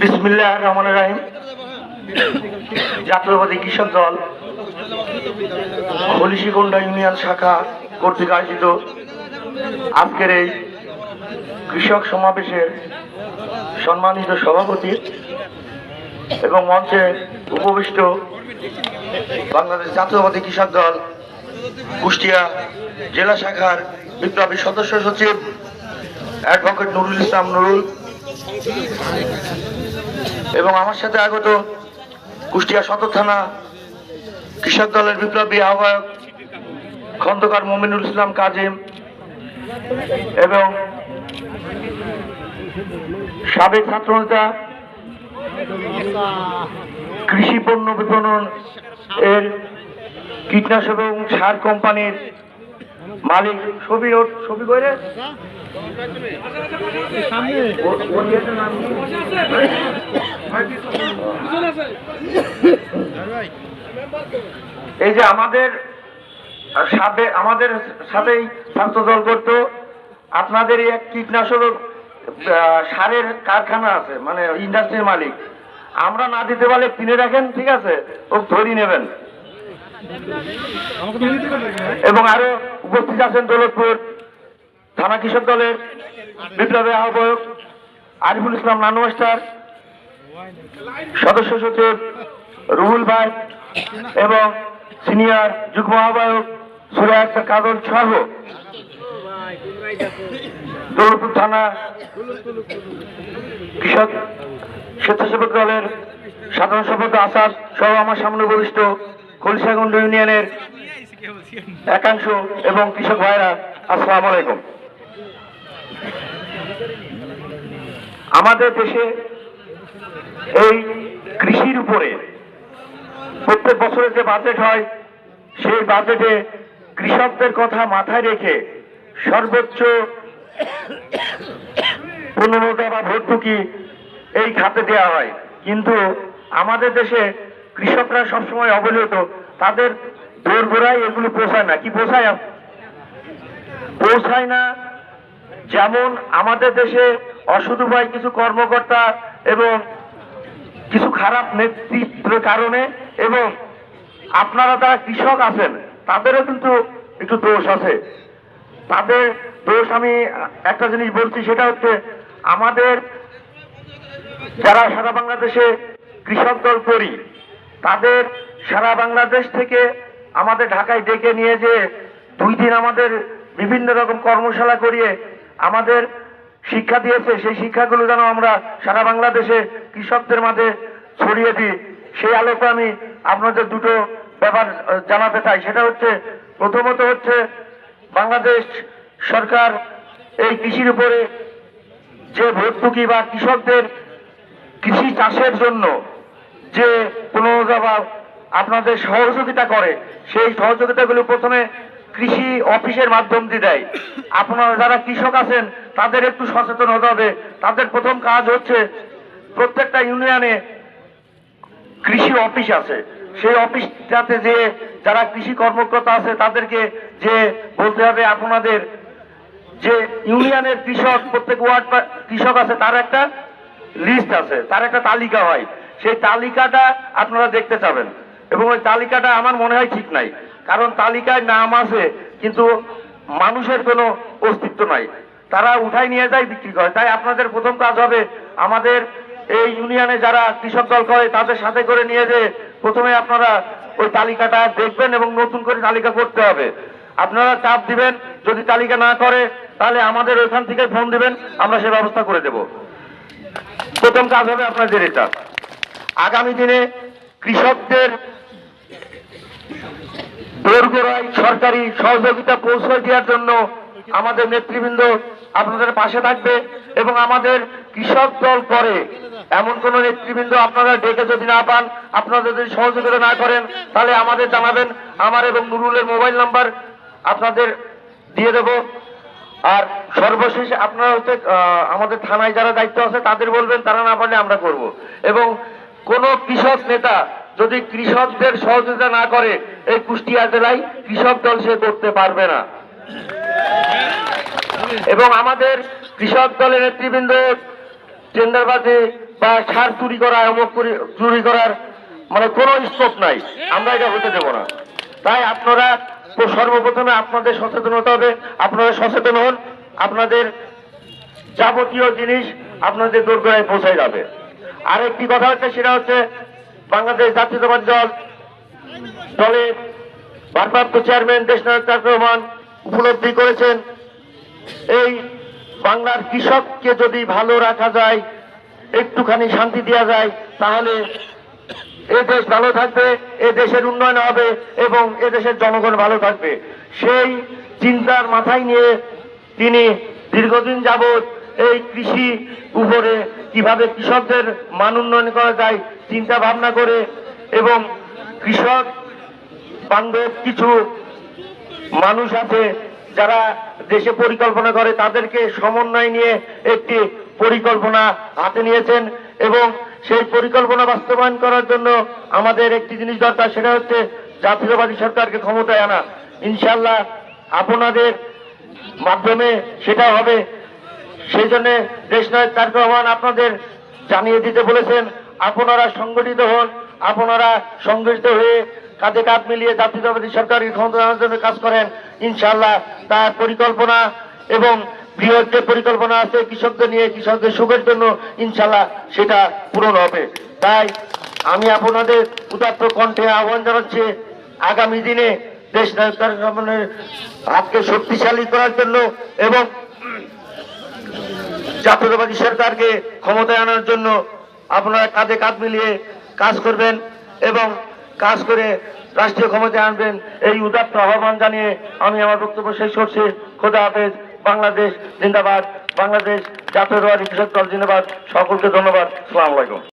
বিসমিল্লাহ রহমান রাহিম। জাতীয়বাদী কৃষক দল হলিশিগন্ডা ইউনিয়ন শাখা কর্তৃক আয়োজিত আজকের এই কৃষক সমাবেশের সম্মানিত সভাপতি এবং মঞ্চে উপবিষ্ট বাংলাদেশ জাতীয়বাদী কৃষক দল, কুষ্টিয়া জেলা শাখার বিপ্লবী সদস্য সচিব অ্যাডভোকেট নুরুল ইসলাম নুরুল। এবং আমার সাথে আগত কুষ্টিয়া সদর থানা কৃষক দলের বিপ্লবী আহ্বায়ক খন্দকার মোমিনুল ইসলাম কাজিম এবং সাবেক ছাত্রনেতা কৃষি পণ্য বিপণন এর কীটনাশক এবং সার কোম্পানির মালিক ছবি ছবি করে। এই যে আমাদের সাথে, আমাদের সাথেই ছাত্র দল করতো। আপনাদের এক কীটনাশক সারের কারখানা আছে মানে ইন্ডাস্ট্রির মালিক। আমরা না দিতে পারলে কিনে রাখেন, ঠিক আছে? ও ধরি নেবেন। এবং আরও উপস্থিত আছেন দৌলতপুর থানা কৃষক দলের বিপ্লবী আহ্বায়ক আরিফুল ইসলাম নানু মাস্টার, সদস্য সচিব রুহুল ভাই এবং সিনিয়র যুগ্ম আহ্বায়ক সুরে আক্তার কাজল সহ দৌলতপুর থানা কৃষক স্বেচ্ছাসেবক দলের সাধারণ সম্পাদক আসাদ সহ আমার সামনে উপবিষ্ট কলিসাগঞ্জ ইউনিয়নের একাংশ এবং কৃষক ভাইরা আসসালামু আলাইকুম। আমাদের দেশে এই কৃষির উপরে প্রত্যেক বছরের যে বাজেট হয়, সেই বাজেটে কৃষকদের কথা মাথায় রেখে সর্বোচ্চ পূর্ণতা বা ভর্তুকি এই খাতে দেওয়া হয়। কিন্তু আমাদের দেশে কৃষকরা সবসময় অবহেলিত। তাদের দোরগোড়ায় এগুলো পোষায় না। কি পোষায়? পৌঁছায় না। যেমন আমাদের দেশে অসৎ উপায় কিছু কর্মকর্তা এবং কিছু খারাপ নেতৃত্বের কারণে এবং আপনারা যারা কৃষক আছেন, তাদেরও কিন্তু একটু দোষ আছে। তাদের দোষ আমি একটা জিনিস বলছি, সেটা হচ্ছে আমাদের যারা সারা বাংলাদেশে কৃষক দল করি তাদের সারা বাংলাদেশ থেকে আমাদের ঢাকায় ডেকে নিয়ে যে দুই দিন আমাদের বিভিন্ন রকম কর্মশালা করিয়ে আমাদের শিক্ষা দিয়েছে, সেই শিক্ষাগুলো যেন আমরা সারা বাংলাদেশে কৃষকদের মাঝে ছড়িয়ে দিই। সেই আলোকে আমি আপনাদের দুটো ব্যাপার জানাতে চাই। সেটা হচ্ছে, প্রথমত হচ্ছে বাংলাদেশ সরকার এই কৃষির উপরে যে ভর্তুকি বা কৃষকদের কৃষি চাষের জন্য পুনরুদ্ধার আপনাদের সহযোগিতা করে, সেই সহযোগিতাগুলো প্রথমে কৃষি অফিসের মাধ্যম দিয়ে দেয়। আপনারা যারা কৃষক আছেন, তাদের একটু সচেতন হতে হবে। তাদের প্রথম কাজ হচ্ছে প্রত্যেকটা ইউনিয়নে কৃষি অফিস আছে। সেই অফিসটাতে যে যারা কৃষি কর্মকর্তা আছে, তাদেরকে যে বলতে হবে আপনাদের যে ইউনিয়নের কৃষক, প্রত্যেক ওয়ার্ড কৃষক আছে, তার একটা লিস্ট আছে, তার একটা তালিকা হয়। সেই তালিকাটা আপনারা দেখতে চাবেন। এবং ওই তালিকাটা আমার মনে হয় ঠিক নাই। কারণ তালিকায় নাম আছে, কিন্তু মানুষের কোনো অস্তিত্ব নাই। তারা উঠাই নিয়ে যায়, বিক্রি করে। তাই আপনাদের প্রথম কাজ হবে আমাদের এই ইউনিয়নে যারা কৃষক দল করে, তাদের সাথে করে নিয়ে যে প্রথমে আপনারা ওই তালিকাটা দেখবেন এবং নতুন করে তালিকা করতে হবে। আপনারা চাপ দিবেন, যদি তালিকা না করে, তাহলে আমাদের ওইখান থেকে ফোন দিবেন, আমরা সে ব্যবস্থা করে দেব। প্রথম কাজ হবে আপনাদের এটা। আগামী দিনে কৃষকদের দোরগোড়ায় সরকারি সহযোগিতা পৌঁছে দেওয়ার জন্য আমাদের নেতৃবৃন্দ আপনাদের পাশে থাকবে এবং আমাদের কৃষক দল করে। এমন কোন নেতৃবৃন্দ আপনারা ডেকে যদি না পান, আপনারা যদি সহযোগিতা না করেন, তাহলে আমাদের জানাবেন। আমার এবং নুরুলের মোবাইল নাম্বার আপনাদের দিয়ে দেব। আর সর্বশেষ আপনারা হচ্ছে আমাদের থানায় যারা দায়িত্ব আছে, তাদের বলবেন, তারা না পারলে আমরা করব। এবং কোন কৃষক নেতা যদি কৃষকদের সহযোগিতা না করে এই কুষ্টিয়া জেলায় কৃষক দল সে করতে পারবে না। এবং আমাদের কৃষক দলের নেতৃবৃন্দ টেন্ডারবাজি বা সার চুরি করা, অমুক চুরি করার মানে কোনো স্কোপ নাই। আমরা এটা হতে দেবো না। তাই আপনারা সর্বপ্রথমে আপনাদের সচেতন হতে হবে। আপনারা সচেতন হন। আপনাদের যাবতীয় জিনিস আপনাদের দোরগোড়ায় পৌঁছে যাবে। আরেকটি কথা হচ্ছে সেটা হচ্ছে বাংলাদেশ জাতীয়তাবাদ দল দলের ভারপ্রাপ্ত চেয়ারম্যান দেশনায়ক তারেক রহমান উপলব্ধি করেছেন, এই বাংলার কৃষককে যদি ভালো রাখা যায়, একটুখানি শান্তি দেওয়া যায়, তাহলে এ দেশ ভালো থাকবে, এ দেশের উন্নয়ন হবে এবং এ দেশের জনগণ ভালো থাকবে। সেই চিন্তার মাথায় নিয়ে তিনি দীর্ঘদিন যাবৎ এই কৃষি উপরে কীভাবে কৃষকদের মান উন্নয়ন করা যায় চিন্তা ভাবনা করে এবং কৃষক বান্ধব কিছু মানুষ আছে যারা দেশে পরিকল্পনা করে তাদেরকে সমন্বয় নিয়ে একটি পরিকল্পনা হাতে নিয়েছেন এবং সেই পরিকল্পনা বাস্তবায়ন করার জন্য আমাদের একটি জিনিস দরকার, সেটা হচ্ছে জাতীয়বাদী সরকারকে ক্ষমতায় আনা। ইনশাল্লাহ আপনাদের মাধ্যমে সেটা হবে। সেই জন্য দেশনায়ক তারেক রহমান আপনাদের জানিয়ে দিতে বলেছেন, আপনারা সংগঠিত হন, আপনারা সংগঠিত হয়ে কাঁধে কাঁধ মিলিয়ে জাতীয়তাবাদী সরকারকে ক্ষমতা আনার জন্য কাজ করেন, ইনশাআল্লাহ তার পরিকল্পনা এবং বৃহৎ যে পরিকল্পনা আছে কৃষকদের নিয়ে, কৃষকদের সুখের জন্য ইনশাআল্লাহ সেটা পূরণ হবে। তাই আমি আপনাদের উদাত্ত কণ্ঠে আহ্বান জানাচ্ছি, আগামী দিনে দেশ নায়ক হাতকে শক্তিশালী করার জন্য এবং জাতীয়তাবাদী সরকারকে ক্ষমতায় আনার জন্য আপনারা কাঁধে কাঁধ মিলিয়ে কাজ করবেন এবং কাজ করে রাষ্ট্রীয় ক্ষমতায় আনবেন। এই উদাত্ত আহ্বান জানিয়ে আমি আমার বক্তব্য শেষ করছি। খোদা হাফেজ। বাংলাদেশ জিন্দাবাদ। বাংলাদেশ জাতীয়তাবাদী কৃষক দল জিন্দাবাদ। সকলকে ধন্যবাদ। সালাম আলাইকুম।